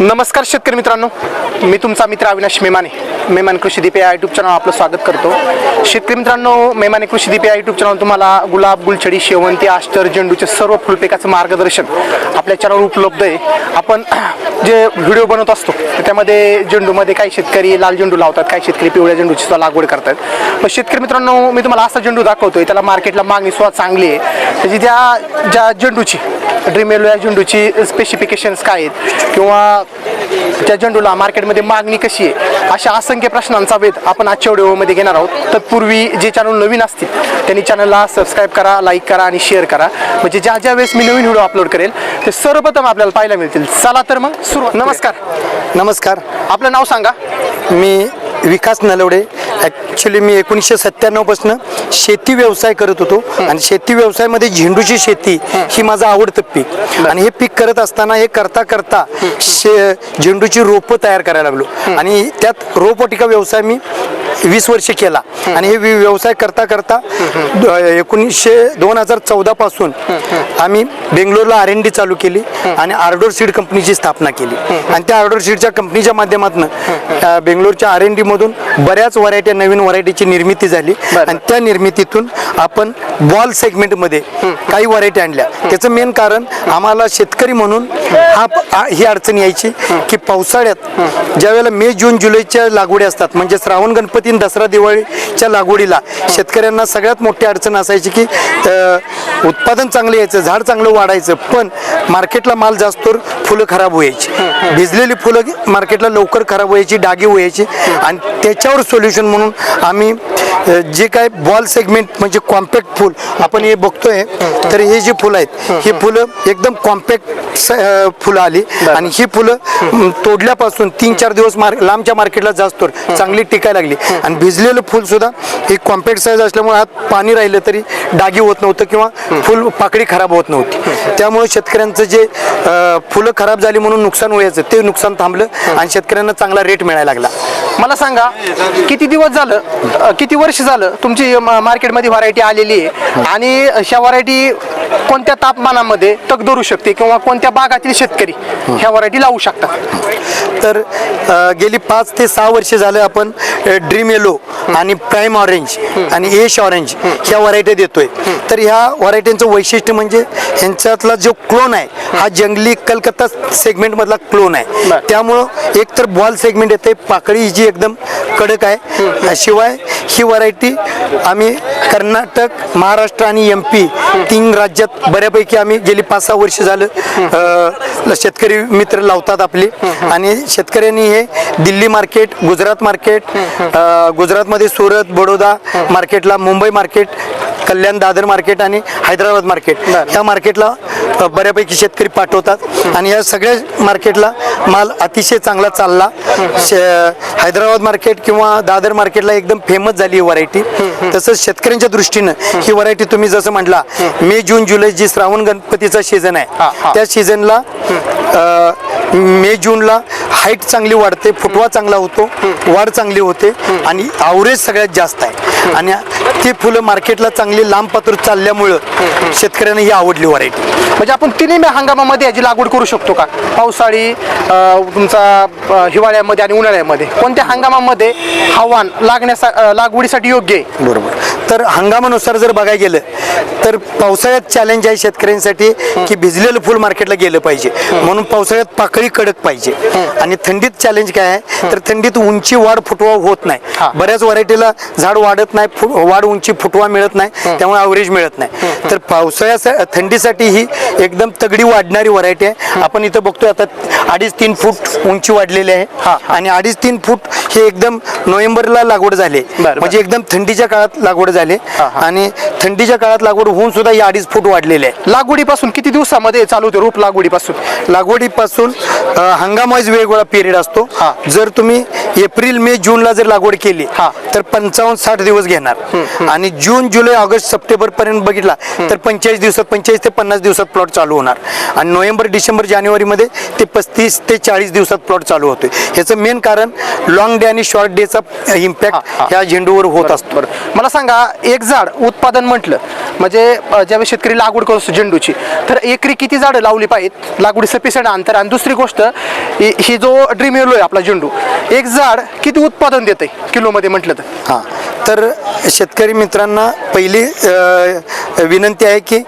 नमस्कार शेतकरी मित्रांनो. मी तुमचा मित्र अविनाश मेमाने. मेमान कृषीदीप या यूट्यूब चॅनल आपलं स्वागत करतो. शेतकरी मित्रांनो मेमाने कृषीदीप या यूट्यूब चॅनल तुम्हाला गुलाब गुलछडी शेवंती आष्टर झेंडूचे सर्व फुलपिकाचं मार्गदर्शन आपल्या चॅनलवर उपलब्ध आहे. आपण जे व्हिडिओ बनवत असतो त्यामध्ये झेंडूमध्ये काही शेतकरी लाल झेंडू लावतात काही शेतकरी पिवळ्या झेंडूची सुद्धा लागवड करतात. पण शेतकरी मित्रांनो मी तुम्हाला असा झेंडू दाखवतोय त्याला मार्केटला मागणी सुद्धा चांगली आहे. त्याची त्या ज्या झेंडूची ड्रीम एलो या झेंडूची स्पेसिफिकेशन्स काय आहेत? किंवा त्या झेंडूला मार्केटमध्ये मागणी कशी आहे? अशा असंख्य प्रश्नांचा वेध आपण आजच्या व्हिडिओमध्ये घेणार आहोत. तत्पूर्वी जे चॅनल नवीन असतील त्यांनी चॅनलला सबस्क्राईब करा लाईक करा आणि शेअर करा. म्हणजे ज्या ज्या वेळेस मी नवीन व्हिडिओ अपलोड करेल ते सर्वप्रथम आपल्याला पाहायला मिळतील. चला तर मग सुरुवात. नमस्कार. नमस्कार. आपलं नाव सांगा. मी विकास नलवडे ॲक्च्युली मी एकोणीसशे सत्त्याण्णवपासून शेती व्यवसाय करत होतो. आणि शेती व्यवसायामध्ये झेंडूची शेती ही. माझं आवडतं पीक आणि हे पीक करत असताना हे करता करता शे झेंडूची रोपं तयार करायला लागलो. आणि त्यात रोपवाटिका व्यवसाय मी वीस वर्ष केला. आणि हे व्यवसाय करता करता एकोणीसशे दोन हजार चौदा पासून आम्ही बेंगलोरला आर एन डी चालू केली आणि आर्डोर सीड कंपनीची स्थापना केली. आणि त्या आर्डोर सीडच्या कंपनीच्या माध्यमातून बेंगलोरच्या आर एन डी मधून बऱ्याच व्हरायटी नवीन व्हरायटीची निर्मिती झाली. आणि त्या निर्मितीतून आपण बॉल सेगमेंटमध्ये काही व्हरायटी आणल्या. त्याचं मेन कारण आम्हाला शेतकरी म्हणून हा ही अडचण यायची की पावसाळ्यात ज्या वेळेला मे जून जुलैच्या लागवडी असतात म्हणजे श्रावण गणपती तीन दसरा दिवाळीच्या लागवडीला. शेतकऱ्यांना सगळ्यात मोठी अडचण असायची की उत्पादन चांगलं यायचं झाड चांगलं वाढायचं पण मार्केटला माल जास्त फुलं खराब व्हायची. भिजलेली फुलं मार्केटला लवकर खराब व्हायची डागी व्हायची. आणि त्याच्यावर सोल्युशन म्हणून आम्ही जे काय बॉल सेगमेंट म्हणजे कॉम्पॅक्ट फुल आपण हे बघतोय तर हे जे फुलं आहेत ही फुलं एकदम कॉम्पॅक्ट फुलं आली. आणि ही फुलं तोडल्यापासून तीन चार दिवस मार लांबच्या मार्केटला जास्त चांगली टिकायला लागली. आणि भिजलेलं फुल सुद्धा ही कॉम्पॅक्ट साईज असल्यामुळे आत पाणी राहिलं तरी डागी होत नव्हतं किंवा फुल पाकळी खराब होत नव्हती. त्यामुळे शेतकऱ्यांचं जे फुलं खराब झाली म्हणून नुकसान व्हायचं ते नुकसान थांबलं आणि शेतकऱ्यांना चांगला रेट मिळायला लागला. मला सांगा किती दिवस झालं किती वर्ष झालं तुमची म- मार्केटमध्ये व्हरायटी आलेली आहे. आणि ह्या व्हरायटी कोणत्या तापमानामध्ये तग धरू शकते किंवा कोणत्या भागातील शेतकरी ह्या व्हरायटी लावू शकतात? तर अ, गेली पाच ते सहा वर्ष झालं आपण ड्रीम येलो आणि प्राईम ऑरेंज आणि एश ऑरेंज ह्या व्हरायटी देतोय. तर ह्या व्हरायटींचं वैशिष्ट्य म्हणजे ह्यांच्यातला जो क्लोन आहे हा जंगली कलकत्ता सेगमेंट मधला क्लोन आहे. बरं. त्यामुळं एक तर बॉल सेगमेंट येते पाकळी ही जी एकदम कडक आहे. शिवाय ही व्हरायटी आम्ही कर्नाटक महाराष्ट्र आणि एम पी तीन राज्यात बऱ्यापैकी आम्ही गेली पाच सहा वर्ष झालं. शेतकरी मित्र लावतात आपले. आणि शेतकऱ्यांनी हे दिल्ली मार्केट गुजरात मार्केट गुजरातमध्ये सुरत बडोदा मार्केटला मुंबई मार्केट कल्याण दादर मार्केट आणि हैदराबाद मार्केट. या मार्केटला बऱ्यापैकी शेतकरी पाठवतात. आणि या सगळ्या मार्केटला माल अतिशय चांगला चालला. हैदराबाद मार्केट किंवा दादर मार्केटला एकदम फेमस झाली ही व्हरायटी तसंच शेतकऱ्यांच्या दृष्टीनं ही व्हरायटी तुम्ही जसं म्हटला मे जून जुलै जी श्रावण गणपतीचा सीझन आहे. त्या सीझनला मे जूनला हाईट चांगली वाढते फुटवा चांगला होतो वाढ चांगली होते आणि आवरेज सगळ्यात जास्त आहे. आणि ती फुलं मार्केटला चांगली लांब पात्र चालल्यामुळं शेतकऱ्यांना ही आवडली व्हरायटी म्हणजे आपण तिन्ही हंगामामध्ये याची लागवड करू शकतो का? पावसाळी अ, तुमचा अ, हिवाळ्यामध्ये आणि उन्हाळ्यामध्ये. कोणत्या हंगामामध्ये हवामान लागण्यासा अ, लागवडीसाठी योग्य आहे? बरोबर. तर हंगामानुसार जर बघायला गेलं तर पावसाळ्यात चॅलेंज आहे शेतकऱ्यांसाठी की भिजलेलं फुल मार्केटला गेलं पाहिजे. म्हणून पावसाळ्यात पाकळी कडक पाहिजे. आणि थंडीत चॅलेंज काय आहे तर थंडीत उंची वाढ फुटवा होत नाही. बऱ्याच व्हरायटीला झाड वाढत नाही वाढ उंची फुटवा मिळत नाही त्यामुळे अवरेज मिळत नाही. तर पावसाळ्या थंडीसाठी ही एकदम तगडी वाढणारी व्हरायटी आहे. आपण इथं बघतोय आता अडीच तीन फूट उंची वाढलेली आहे. हा. आणि अडीच तीन फूट हे एकदम नोव्हेंबरला लागवड झाली. म्हणजे एकदम थंडीच्या काळात लागवड झाली. आणि थंडीच्या काळात लागवड होऊन सुद्धा ही अडीच फूट वाढलेले आहे. लागवडीपासून किती दिवसामध्ये चालू होते रोप लागवडीपासून? लागवडीपासून अ, हंगाम वाईज वेगवेगळा पिरियड असतो. जर तुम्ही एप्रिल मे जूनला जर लागवड केली हा. तर पंचावन्न साठ दिवस घेणार. आणि जून जुलै ऑगस्ट सप्टेंबर पर्यंत बघितला तर पंचेचाळीस दिवसात पंचेचाळीस ते पन्नास दिवसात प्लॉट चालू होणार. आणि नोव्हेंबर डिसेंबर जानेवारीमध्ये ते पस्तीस ते चाळीस दिवसात प्लॉट चालू होतोय. ह्याचं मेन कारण लॉंग डे आणि शॉर्ट डेचा इम्पॅक्ट. ह्या झेंडूवर होत असतो. मला सांगा एक झाड उत्पादन म्हटलं म्हणजे अ, ज्यावेळेस शेतकरी लागवड करत असतो झेंडूची तर एकरी किती झाडं लावली पाहिजेत? लागवडी सफिशियंट अंतर. आणि दुसरी गोष्ट ही जो ड्रीम येलो आहे आपला झेंडू एक झाड किती उत्पादन देते किलोमध्ये म्हटलं तर? हां. तर शेतकरी मित्रांना पहिली विनंती आहे की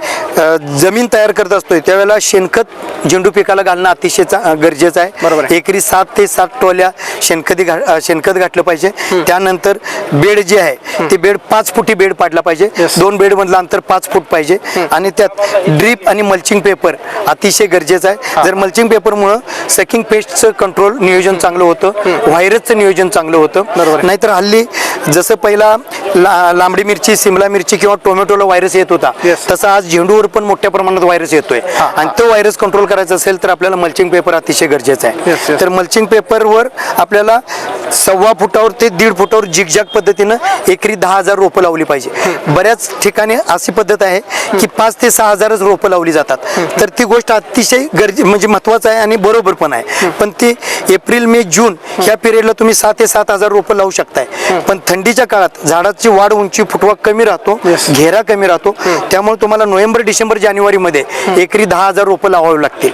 जमीन तयार करत असतोय त्यावेळेला शेणखत झेंडू पिकाला घालणं अतिशय गरजेचं आहे. बरोबर. एकरी सात ते सात टोल्या शेणखती घा शेणखत घातलं पाहिजे. त्यानंतर बेड जे आहे ते बेड पाच फुटी बेड पाडला पाहिजे. दोन बेड मधलं अंतर पाच फूट पाहिजे. आणि त्यात ड्रीप आणि मल्चिंग पेपर अतिशय गरजेचं आहे. जर मल्चिंग पेपरमुळं सकिंग पेस्टचं कंट्रोल नियोजन चांगलं होतं व्हायरसचं नियोजन चांगलं होतं बरोबर. नाहीतर हल्ली जसं पहिला ला, लांबडी मिरची सिमला मिरची किंवा टोमॅटोला व्हायरस येत होता. तसं आज झेंडूवर पण मोठ्या प्रमाणात व्हायरस येतोय. आणि तो व्हायरस कंट्रोल करायचा असेल तर आपल्याला मल्चिंग पेपर अतिशय गरजेचं आहे. तर मल्चिंग पेपरवर आपल्याला सव्वा फुटावर ते दीड फुटावर झिगझॅग पद्धतीनं एकरी दहा हजार रोपं लावली पाहिजे. बऱ्याच ठिकाणी अशी पद्धत आहे की पाच ते सहा हजारच रोपं लावली जातात. तर ती गोष्ट अतिशय गरजे म्हणजे महत्वाचं आहे आणि बरोबर पण आहे. पण ती एप्रिल मे जून ह्या पिरियडला तुम्ही सहा ते सात हजार रोपं लावू शकताय. पण थंडीच्या काळात झाडाची वाढ उंची फुटवा कमी राहतो. घेरा कमी राहतो. त्यामुळे तुम्हाला नोव्हेंबर डिसेंबर जानेवारीमध्ये एकरी दहा हजार रोपं लावावी लागतील.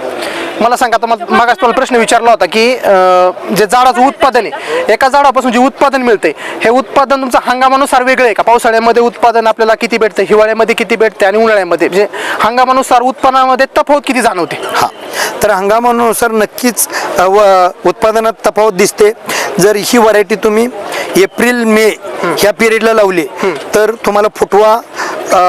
मला सांगा आता मग मागास तुम्हाला प्रश्न विचारला होता की अं, जे झाडाचं उत्पादन आहे एका झाडापासून जे उत्पादन मिळते हे उत्पादन तुमचं हंगामानुसार वेगळं आहे का? पावसाळ्यामध्ये उत्पादन आपल्याला किती भेटतं हिवाळ्यामध्ये किती भेटते आणि उन्हाळ्यामध्ये? म्हणजे हंगामानुसार उत्पन्नामध्ये तफावत किती जाणवते? हा. तर हंगामानुसार नक्कीच अ, व उत्पादनात तफावत दिसते. जर ही व्हरायटी तुम्ही एप्रिल मे ह्या पिरियडला लावली तर तुम्हाला फुटवा अ,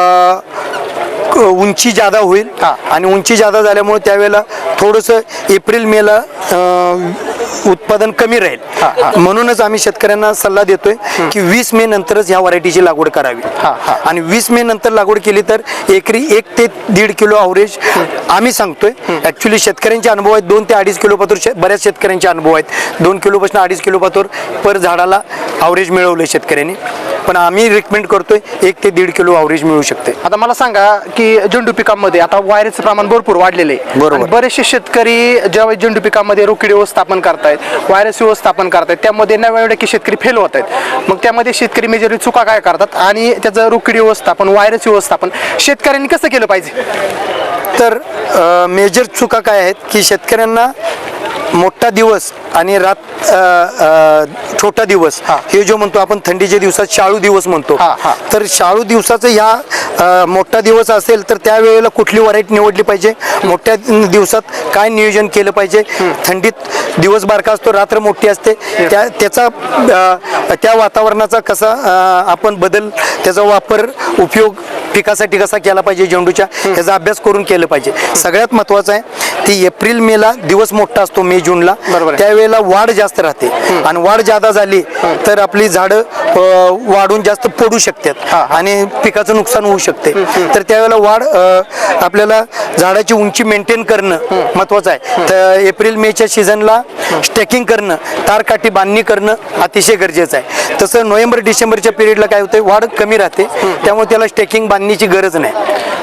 उंची जादा होईल. आणि उंची जादा झाल्यामुळे त्यावेळेला थोडंसं एप्रिल मेला उत्पादन कमी राहील. म्हणूनच आम्ही शेतकऱ्यांना सल्ला देतोय की वीस मे नंतरच ह्या व्हरायटीची लागवड करावी. आणि वीस मे नंतर लागवड केली तर एकरी एक ते दीड किलो अवरेज आम्ही सांगतोय. ऍक्च्युली शेतकऱ्यांचे अनुभव आहेत. दोन ते अडीच किलो पातूर बऱ्याच शेतकऱ्यांचे अनुभव आहेत. दोन किलोपासून अडीच किलो पातूर पर झाडाला अवरेज मिळवलंय शेतकऱ्यांनी. पण आम्ही रिकमेंड करतोय एक ते दीड किलो अवरेज मिळू शकते. आता मला सांगा की झेंडू पिकांमध्ये आता व्हायरसचं प्रमाण भरपूर वाढलेलं आहे. बरोबर. बरेचसे शेतकरी ज्यावेळेस झेंडू पिकामध्ये रोखीड व्यवस्थापन करतायत व्हायरस व्यवस्थापन करतायत त्यामध्ये नव्याण्णव टक्के शेतकरी फेल होत आहेत मग त्यामध्ये शेतकरी मेजरली चुका काय करतात आणि त्याचं रोखीड व्यवस्थापन व्हायरस व्यवस्थापन शेतकऱ्यांनी कसं केलं पाहिजे? तर मेजर चुका काय आहेत की शेतकऱ्यांना मोठा दिवस आणि रात छोटा दिवस. हा. जो म्हणतो आपण थंडीच्या दिवसात शाळू दिवस म्हणतो. तर शाळू दिवसाचं ह्या मोठा दिवस असेल तर त्यावेळेला कुठली व्हरायटी निवडली पाहिजे? मोठ्या दिवसात काय नियोजन केलं पाहिजे? थंडीत दिवस बारका असतो रात्र मोठी असते. त्या त्याचा त्या वातावरणाचा कसा आपण बदल त्याचा वापर उपयोग पिकासाठी कसा केला पाहिजे झेंडूच्या? याचा अभ्यास करून केलं पाहिजे. सगळ्यात महत्वाचं आहे ती एप्रिल मेला दिवस मोठा असतो. मे जूनला बरोबर आहे. त्यावेळेला वाढ जास्त राहते. आणि वाढ जादा झाली तर आपली झाडं अ, वाढून जास्त पडू हा, शकतात हा. आणि पिकाचं नुकसान होऊ शकते. तर त्यावेळेला वाढ अ, आपल्याला झाडाची उंची मेंटेन करणं महत्वाचं आहे. तर एप्रिल मेच्या सीझनला स्टेकिंग करणं तारकाठी बांधणी करणं अतिशय गरजेचं आहे. तसं नोव्हेंबर डिसेंबरच्या पिरियडला काय होतं वाढ कमी राहते. त्यामुळे त्याला स्टेकिंग बांधणीची गरज नाही.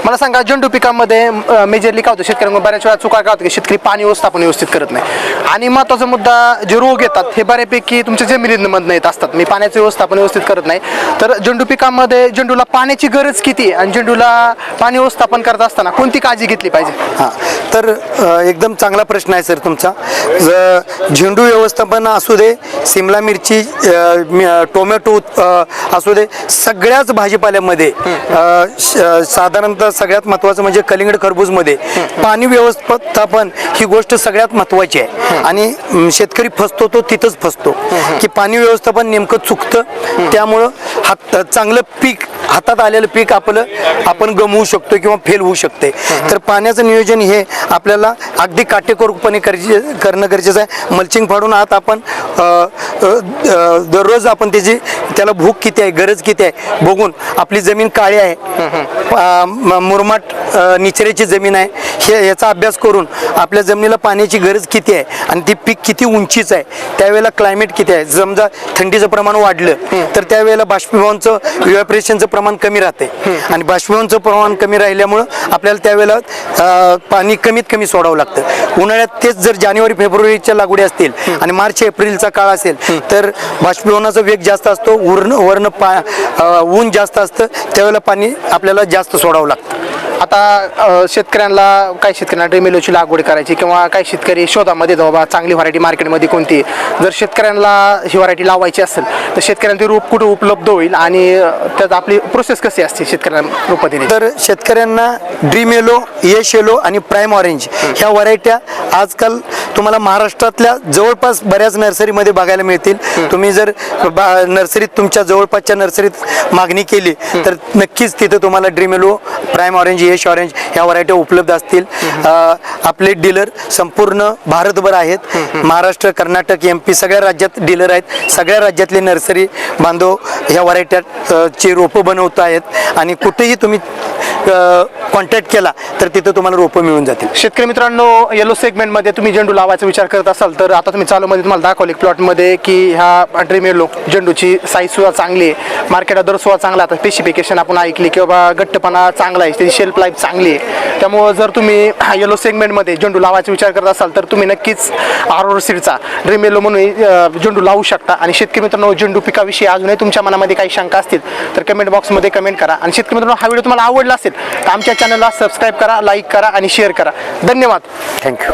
मला सांगा झेंडू पिकामध्ये मेजरली काय होतं शेतकऱ्यांना बऱ्याच वेळा चुका काय होतं की शेतकरी पाणी व्यवस्थापन व्यवस्थित करत नाही. आणि महत्त्वाचा मुद्दा जे रोग येतात हे बऱ्यापैकी तुमच्या जमिनीमधनं येत असतात. मी पाण्याचं व्यवस्थापन व्यवस्थित करत नाही. तर झेंडू पिकामध्ये झेंडूला पाण्याची गरज किती आणि झेंडूला पाणी व्यवस्थापन करत असताना कोणती काळजी घेतली पाहिजे? हां. तर एकदम चांगला प्रश्न आहे सर तुमचा. झेंडू व्यवस्थापन असू दे सिमला मिरची टोमॅटो असू दे सगळ्याच भाजीपाल्यामध्ये साधारणतः सगळ्यात महत्त्वाचं म्हणजे कलिंगड खरबूजमध्ये पाणी व्यवस्थापन ही गोष्ट सगळ्यात महत्त्वाची आहे. आणि शेतकरी फसतो तो तिथंच फसतो. की पाणी व्यवस्थापन नेमकं चुकतं त्यामुळं हात चांगलं पीक हातात आलेलं पीक आपलं आपण गमवू शकतो किंवा फेल होऊ शकते. तर पाण्याचं नियोजन हे आपल्याला अगदी काटेकोरपणे गरजे करणं गरजेचं आहे. मल्चिंग फाडून आत आपण दररोज आपण त्याची त्याला भूक किती आहे गरज किती आहे बघून आपली जमीन काळी आहे. मुरमाट निचऱ्याची जमीन आहे. हे याचा अभ्यास करून आपल्या जमिनीला पाण्याची गरज किती आहे आणि ती पीक किती उंचीच आहे त्यावेळेला क्लायमेट किती आहे. समजा थंडीचं प्रमाण वाढलं तर त्यावेळेला बाष्पी बाष्पीभवनचं इव्हॅपरेशनचं प्रमाण कमी राहते. आणि बाष्पीभवनचं प्रमाण कमी राहिल्यामुळं आपल्याला त्यावेळेला पाणी कमीत कमी सोडावं लागतं. उन्हाळ्यात तेच जर जानेवारी फेब्रुवारीच्या लागवडी असतील आणि मार्च एप्रिलचा काळ असेल तर बाष्पीभवनाचा वेग जास्त असतो उर्ण वर्ण पा ऊन जास्त असतं त्यावेळेला पाणी आपल्याला जास्त सोडावं लागतं. आता शेतकऱ्यांना काही शेतकऱ्यांना ड्रीमेलोची लागवड करायची किंवा काही शेतकरी शोधामध्ये जाऊ बा चांगली व्हरायटी मार्केटमध्ये कोणती? जर शेतकऱ्यांना ही व्हरायटी लावायची असेल तर शेतकऱ्यांचे रूप रोप कुठं उपलब्ध होईल आणि त्यात आपली प्रोसेस कशी असते शेतकऱ्यांना रोपं तर शेतकऱ्यांना ड्रीमेलो येश येलो आणि प्राईम ऑरेंज ह्या व्हरायट्या आजकाल तुम्हाला महाराष्ट्रातल्या जवळपास बऱ्याच नर्सरीमध्ये बघायला मिळतील. तुम्ही जर बा- नर्सरीत तुमच्या जवळपासच्या नर्सरीत मागणी केली तर नक्कीच तिथं तुम्हाला dream yellow prime orange Yash orange ह्या व्हरायट्या उपलब्ध असतील. आपले डीलर संपूर्ण भारतभर आहेत. महाराष्ट्र कर्नाटक एम पी सगळ्या राज्यात डीलर आहेत. सगळ्या राज्यातले नर्सरी बांधव ह्या व्हरायट्या ची रोपं बनवत आहेत. आणि कुठेही तुम्ही कॉन्टॅक्ट केला तर तिथं तुम्हाला रोपं मिळून जातील. शेतकरी मित्रांनो येलो सेगमेंटमध्ये तुम्ही झेंडू लावायचा विचार करत असाल तर आता तुम्ही चालूमध्ये तुम्हाला दाखवले प्लॉटमध्ये की ह्या ड्रीम येलो झेंडूची साईज सुद्धा चांगली आहे. मार्केटला दर सुद्धा चांगला आता स्पेसिफिकेशन आपण ऐकली की बाबा गट्टपणा चांगला आहे त्याची शेल्फ लाईफ चांगली आहे. त्यामुळं जर तुम्ही येलो सेगमेंटमध्ये झेंडू लावायचा विचार करत असाल तर तुम्ही नक्कीच आरोर सीडचा ड्रीम येलो म्हणून झेंडू लावू शकता. आणि शेतकरी मित्रांनो झेंडू पिकाविषयी अजूनही तुमच्या मनामध्ये काही शंका असतील तर कमेंट बॉक्समध्ये कमेंट करा. आणि शेतकरी मित्रांनो हा व्हिडिओ तुम्हाला आवडला असेल आमच्या चॅनलला सबस्क्राईब करा लाईक करा आणि शेअर करा. धन्यवाद. थँक्यू